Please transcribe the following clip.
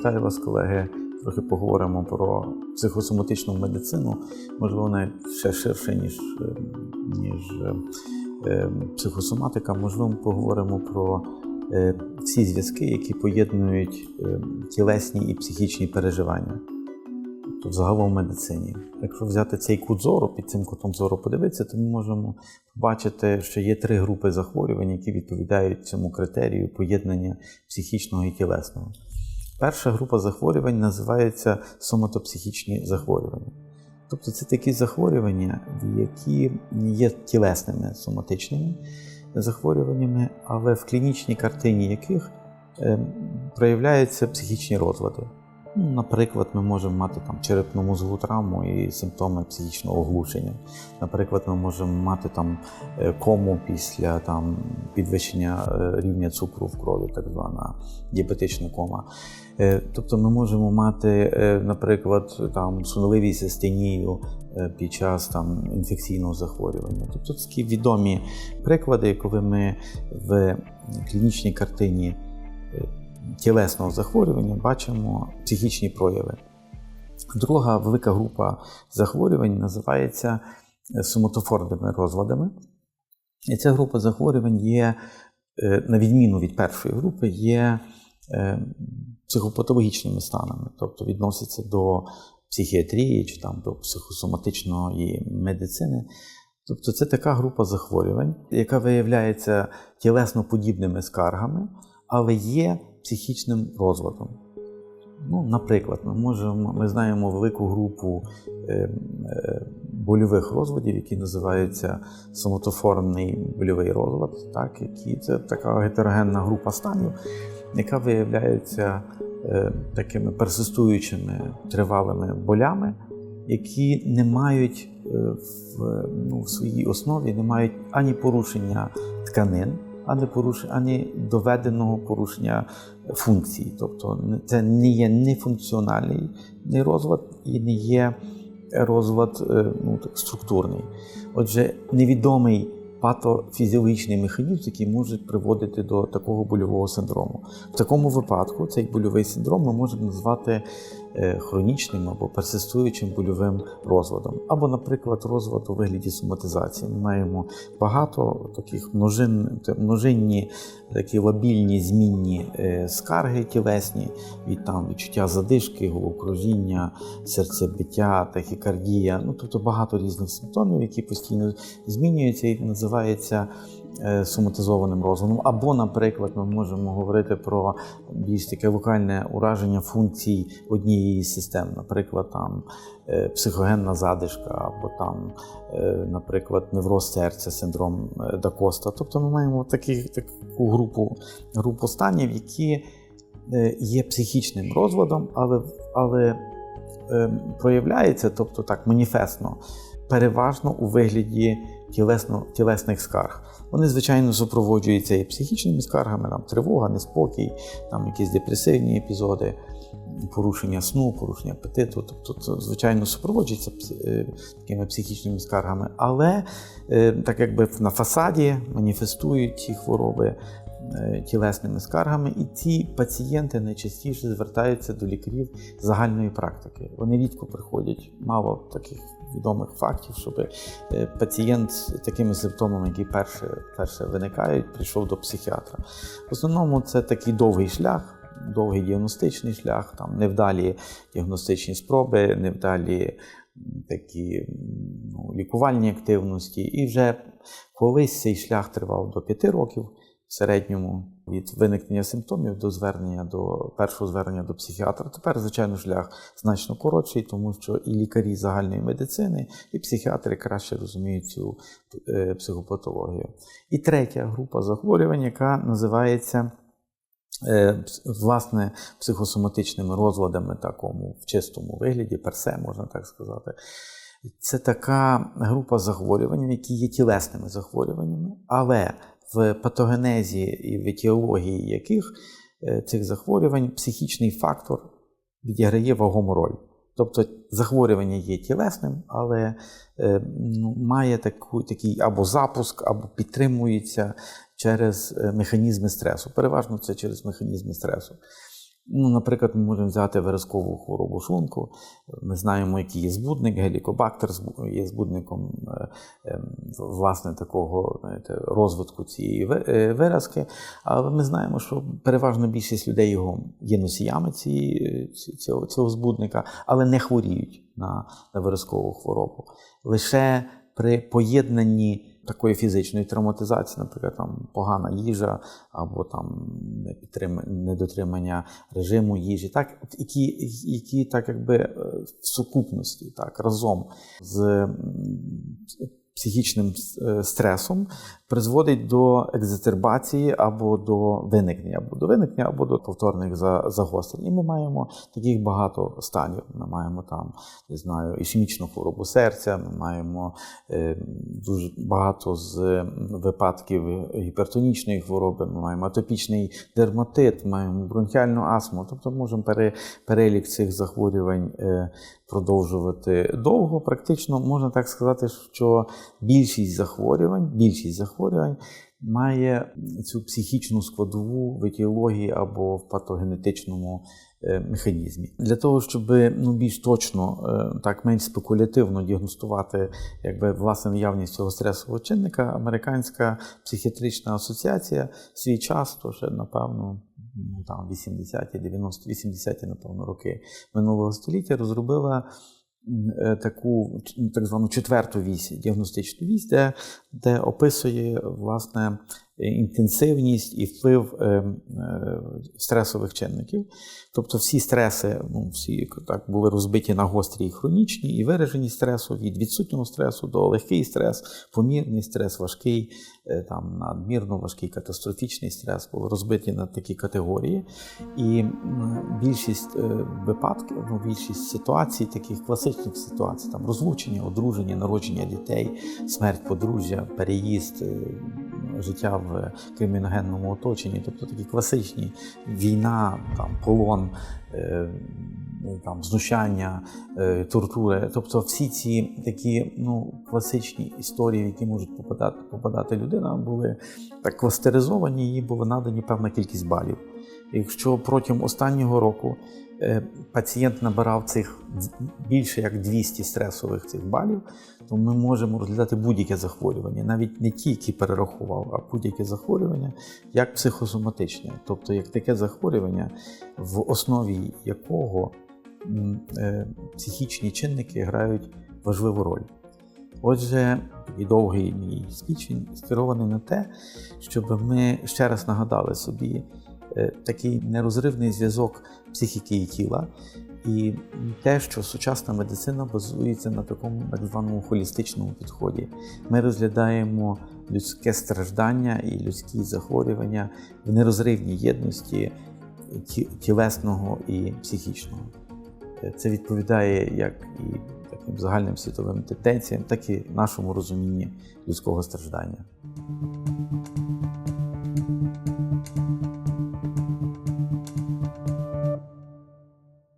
Вітаю вас, колеги. Трохи поговоримо про психосоматичну медицину. Можливо, навіть ще ширше, ніж, е, ніж е, психосоматика. Можливо, ми поговоримо про е, всі зв'язки, які поєднують е, тілесні і психічні переживання. Тобто загалом в медицині. Якщо взяти цей кут зору, під цим кутом зору подивитися, то ми можемо побачити, що є три групи захворювань, які відповідають цьому критерію поєднання психічного і тілесного. Перша група захворювань називається соматопсихічні захворювання. Тобто це такі захворювання, які є тілесними соматичними захворюваннями, але в клінічній картині яких е, проявляються психічні розлади. Ну, Наприклад, ми можемо мати там черепно-мозгову травму і симптоми психічного оглушення. Наприклад, ми можемо мати там е, кому після там, підвищення е, рівня цукру в крові, так звана діабетична кома. Е, Тобто ми можемо мати, наприклад, там сонливість астенію під час там, інфекційного захворювання. Тобто такі відомі приклади, коли ми в клінічній картині тілесного захворювання бачимо психічні прояви. Друга велика група захворювань називається е, соматофорними розладами. І ця група захворювань є, е, на відміну від першої групи, є е, психопатологічними станами, тобто відносяться до психіатрії чи там, до психосоматичної медицини. Тобто це така група захворювань, яка виявляється тілесно-подібними скаргами, але є психічним розладом. Ну, Наприклад, ми можемо, ми знаємо велику групу е, е, больових розладів, які називаються соматоформний больовий розлад, так, які, це така гетерогенна група станів, яка виявляється е, такими персистуючими тривалими болями, які не мають е, в, ну, в своїй основі не мають ані порушення тканин ані порушення, ані доведеного порушення функції. Тобто це не є нефункціональний розлад і не є розлад ну, так, структурний. Отже, невідомий патофізіологічний механізм, який може приводити до такого больового синдрому. В такому випадку цей больовий синдром ми можемо назвати хронічним або персистуючим больовим розладом. Або, наприклад, розлад у вигляді соматизації. Ми маємо багато таких множин, множинні, такі лабільні, змінні скарги тілесні, від там відчуття задишки, головокружіння, серцебиття, тахікардія, ну тобто багато різних симптомів, які постійно змінюються і називається соматизованим розладом. Або, наприклад, ми можемо говорити про більш таке локальне ураження функцій однієї системи, наприклад, там психогенна задишка, або там, наприклад, невроз серця, синдром Дакоста. Тобто ми маємо такі, таку групу, групу станів, які є психічним розладом, але, але проявляється, тобто так, маніфестно, переважно у вигляді тілесно, тілесних скарг. Вони, звичайно, супроводжуються і психічними скаргами, там тривога, неспокій, там якісь депресивні епізоди, порушення сну, порушення апетиту. Тобто, звичайно, супроводжується такими психічними скаргами, але так якби на фасаді маніфестують ці хвороби. Тілесними скаргами, і ці пацієнти найчастіше звертаються до лікарів загальної практики. Вони рідко приходять, мало таких відомих фактів, щоб пацієнт з такими симптомами, які перше, перше виникають, прийшов до психіатра. В основному це такий довгий шлях. Довгий діагностичний шлях, там невдалі діагностичні спроби, невдалі такі ну, лікувальні активності. І вже колись цей шлях тривав до 5 років середньому від виникнення симптомів до звернення до першого звернення до психіатра. Тепер, звичайно, шлях значно коротший, тому що і лікарі загальної медицини, і психіатри краще розуміють цю е, психопатологію. І третя група захворювань, яка називається. Власне, психосоматичними розладами, такому в чистому вигляді, персе, можна так сказати. Це така група захворювань, які є тілесними захворюваннями, але в патогенезі і в етіології яких цих захворювань психічний фактор відіграє вагому роль. Тобто захворювання є тілесним, але ну, має таку, такий або запуск, або підтримується через механізми стресу. Переважно це через механізми стресу. Ну, наприклад, ми можемо взяти виразкову хворобу шлунку. Ми знаємо, який є збудник, гелікобактер є збудником е, е, власне такого знаєте, розвитку цієї е, виразки. Але ми знаємо, що переважна більшість людей його є носіями цієї, цього, цього збудника, але не хворіють на, на виразкову хворобу. Лише при поєднанні такої фізичної травматизації, наприклад, там погана їжа або там недотримання режиму їжі, так які, які так якби е, в сукупності, так разом з психічним е, стресом призводить до екзатербації або до виникнення, або до виникнення, або до повторних за- загострень. І ми маємо таких багато станів. Ми маємо там, не знаю, ішемічну хворобу серця, ми маємо е, дуже багато з випадків гіпертонічної хвороби, ми маємо атопічний дерматит, маємо бронхіальну астму. Тобто можемо перелік цих захворювань е, продовжувати довго. Практично можна так сказати, що більшість захворювань, більшість захворювань має цю психічну складову в етіології або в патогенетичному е, механізмі. Для того, щоб ну, більш точно, е, так менш спекулятивно діагностувати якби, власне наявність цього стресового чинника, Американська психіатрична асоціація в свій час, то ще, напевно, ну, там 80-ті, 90-ті, 80-ті, напевно, роки минулого століття розробила таку так звану четверту вісь, діагностичну вісь, де, де описує власне е, інтенсивність і вплив е, е, стресових чинників. Тобто всі стреси, ну, всі так, були розбиті на гострі і хронічні, і виражені стресу від відсутнього стресу до легкий стрес, помірний стрес, важкий, е, там, надмірно важкий, катастрофічний стрес були розбиті на такі категорії. І більшість е, випадків, ну, більшість ситуацій, таких класичних ситуацій, там розлучення, одруження, народження дітей, смерть подружжя, переїзд, е, життя в криміногенному оточенні, тобто такі класичні війна, там, полон, е, там, знущання, е, тортури. Тобто всі ці такі ну, класичні історії, в які можуть попадати, попадати людина, були так кластеризовані, їй була надані певна кількість балів. Якщо протягом останнього року е, пацієнт набирав цих більше як 200 стресових цих балів, то ми можемо розглядати будь-яке захворювання, навіть не ті, які перерахував, а будь-яке захворювання як психосоматичне, тобто як таке захворювання, в основі якого е, психічні чинники грають важливу роль. Отже, такий довгий мій спіч він скерований на те, щоб ми ще раз нагадали собі такий нерозривний зв'язок психіки і тіла, і те, що сучасна медицина базується на такому так званому холістичному підході. Ми розглядаємо людське страждання і людські захворювання в нерозривній єдності тілесного і психічного. Е, Це відповідає як і таким загальним світовим тенденціям, так і нашому розумінні людського страждання.